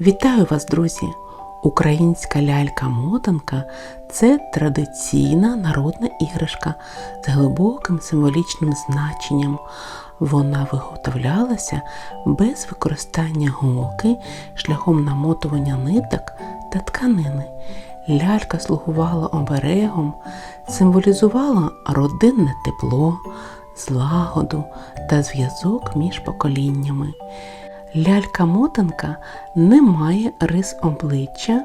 Вітаю вас, друзі! Українська лялька-мотанка це традиційна народна іграшка з глибоким символічним значенням. Вона виготовлялася без використання голки шляхом намотування ниток та тканини. Лялька слугувала оберегом, символізувала родинне тепло, злагоду та зв'язок між поколіннями. Лялька-мотанка не має рис обличчя.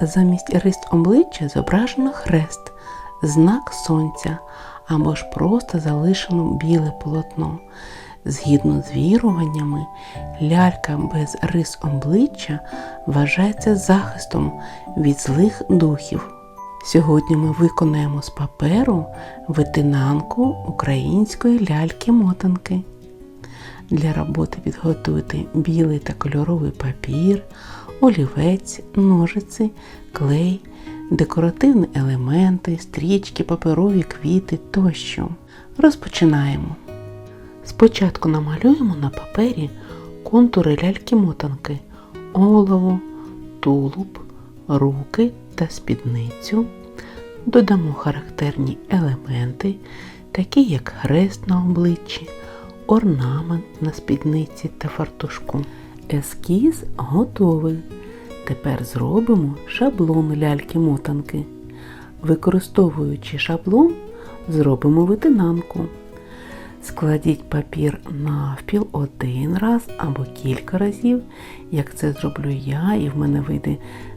Замість рис обличчя зображено хрест, знак сонця або ж просто залишено біле полотно. Згідно з віруваннями, лялька без рис обличчя вважається захистом від злих духів. Сьогодні ми виконаємо з паперу витинанку української ляльки-мотанки. Для роботи підготуйте білий та кольоровий папір, олівець, ножиці, клей, декоративні елементи, стрічки, паперові квіти тощо. Розпочинаємо. Спочатку намалюємо на папері контури ляльки-мотанки, голову, тулуб, руки та спідницю. Додамо характерні елементи, такі як хрест на обличчі, орнамент на спідниці та фартушку. Ескіз готовий. Тепер зробимо шаблон ляльки-мотанки. Використовуючи шаблон, зробимо витинанку. Складіть папір навпіл один раз або кілька разів. Як це зроблю я, і в мене вийде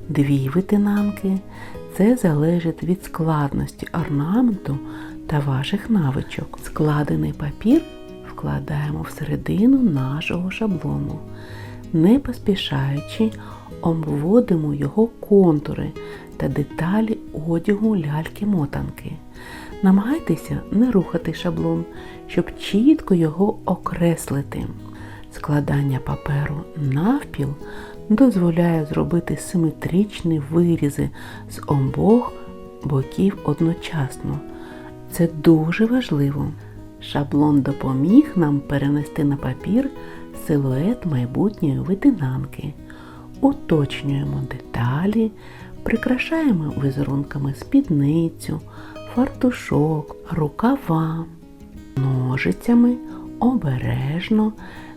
дві витинанки. Це залежить від складності орнаменту та ваших навичок. Складений папір вкладаємо всередину нашого шаблону. Не поспішаючи, обводимо його контури та деталі одягу ляльки-мотанки. Намагайтеся не рухати шаблон, щоб чітко його окреслити. Складання паперу навпіл дозволяє зробити симетричні вирізи з обох боків одночасно. Це дуже важливо. Шаблон допоміг нам перенести на папір силует майбутньої витинанки. Уточнюємо деталі, прикрашаємо візерунками спідницю, фартушок, рукава. Ножицями обережно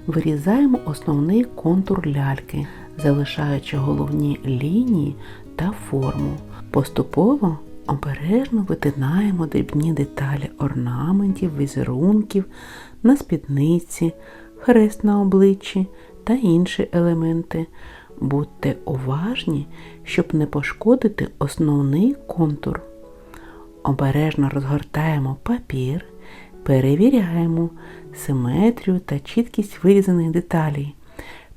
вирізаємо основний контур ляльки, залишаючи головні лінії та форму. Поступово обережно витинаємо дрібні деталі орнаментів, візерунків на спідниці, хрест на обличчі та інші елементи. Будьте уважні, щоб не пошкодити основний контур. Обережно розгортаємо папір, перевіряємо симетрію та чіткість вирізаних деталей.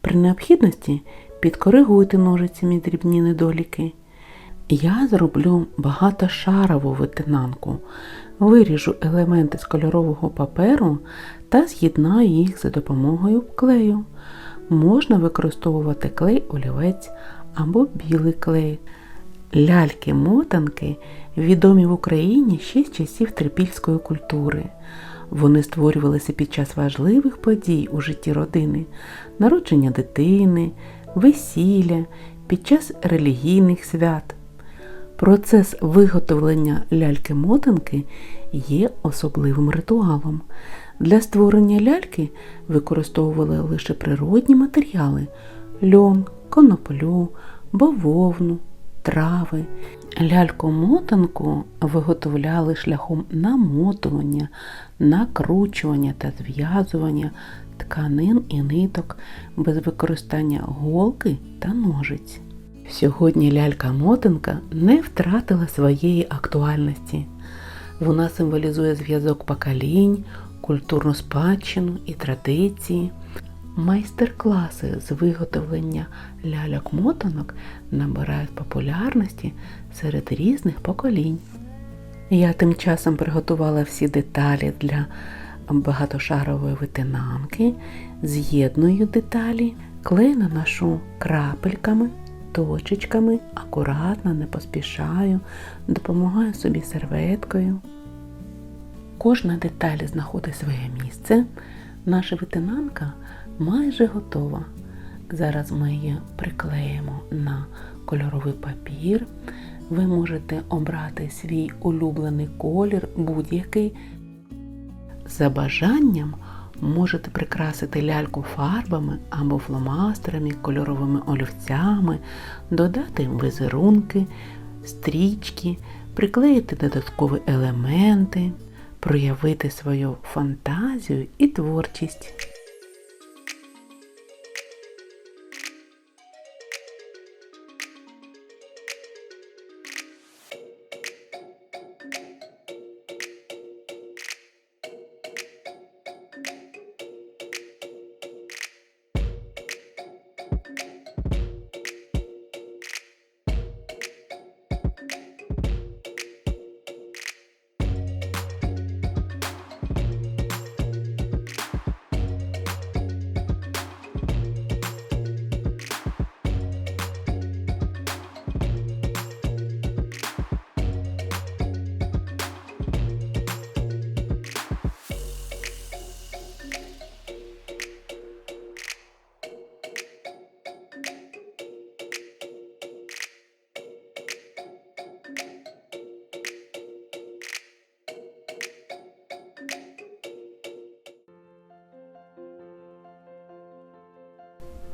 При необхідності підкоригуйте ножицями дрібні недоліки. Я зроблю багатошарову витинанку, виріжу елементи з кольорового паперу та з'єднаю їх за допомогою клею. Можна використовувати клей олівець або білий клей. Ляльки-мотанки відомі в Україні ще з часів трипільської культури. Вони створювалися під час важливих подій у житті родини, народження дитини, весілля, під час релігійних свят. Процес виготовлення ляльки-мотанки є особливим ритуалом. Для створення ляльки використовували лише природні матеріали льон, коноплю, бавовну, трави. Ляльку-мотанку виготовляли шляхом намотування, накручування та зв'язування тканин і ниток без використання голки та ножиць. Сьогодні лялька-мотанка не втратила своєї актуальності. Вона символізує зв'язок поколінь, культурну спадщину і традиції. Майстер-класи з виготовлення ляльок-мотанок набирають популярності серед різних поколінь. Я тим часом приготувала всі деталі для багатошарової витинанки, з'єдную деталі, клей наношу крапельками точечками, акуратно, не поспішаю, допомагаю собі серветкою. Кожна деталь знаходить своє місце. Наша витинанка майже готова. Зараз ми її приклеїмо на кольоровий папір. Ви можете обрати свій улюблений колір, будь-який. За бажанням можете прикрасити ляльку фарбами або фломастерами, кольоровими олівцями, додати візерунки, стрічки, приклеїти додаткові елементи, проявити свою фантазію і творчість.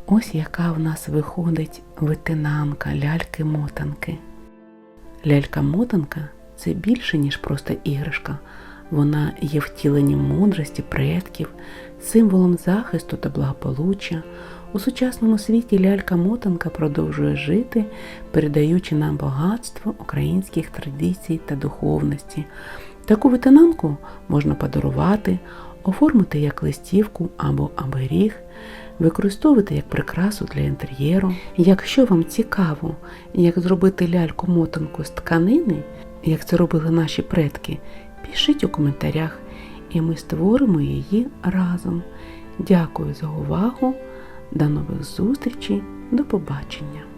Ось яка в нас виходить витинанка ляльки-мотанки. Лялька-мотанка це більше, ніж просто іграшка. Вона є втіленням мудрості предків, символом захисту та благополуччя. У сучасному світі лялька-мотанка продовжує жити, передаючи нам багатство українських традицій та духовності. Таку витинанку можна подарувати, оформити як листівку або оберіг, використовувати як прикрасу для інтер'єру. Якщо вам цікаво, як зробити ляльку-мотанку з тканини, як це робили наші предки, пишіть у коментарях, і ми створимо її разом. Дякую за увагу. До нових зустрічей, до побачення!